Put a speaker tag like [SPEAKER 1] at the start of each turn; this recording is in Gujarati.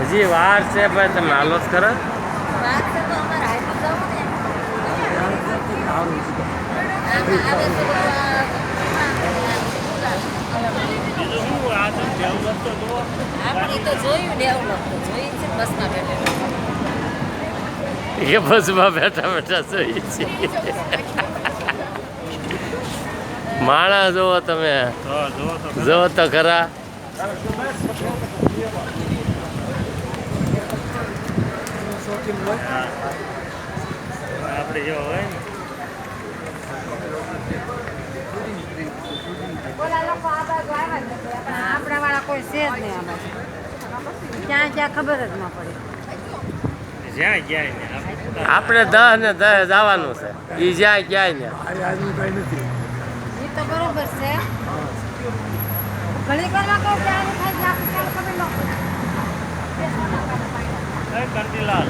[SPEAKER 1] હજી વાર છે ભાઈ તમે હાલો જ
[SPEAKER 2] બેઠેલા
[SPEAKER 1] એ બસમાં બેઠા બેઠા જોઈએ છીએ. માણસ જુઓ તમે.
[SPEAKER 3] જો જુઓ તો ખરા.
[SPEAKER 1] જુઓ હોય?
[SPEAKER 3] આપણે જેવો હોય ને.
[SPEAKER 4] આપણા વાળા કોઈ છે જ નહીં આમાં. ક્યાં ક્યાં ખબર જ ન પડી.
[SPEAKER 3] જ્યાં ગયા આપણે
[SPEAKER 1] આપણે દહ ને દહ જવાનું છે. એ જ્યાં ક્યાંય ને.
[SPEAKER 4] એ તો બરોબર છે. ઘણી કરવા કહું કે થાય છે આપણે ક્યાં ખબર ન પડે
[SPEAKER 3] કંટીલાલ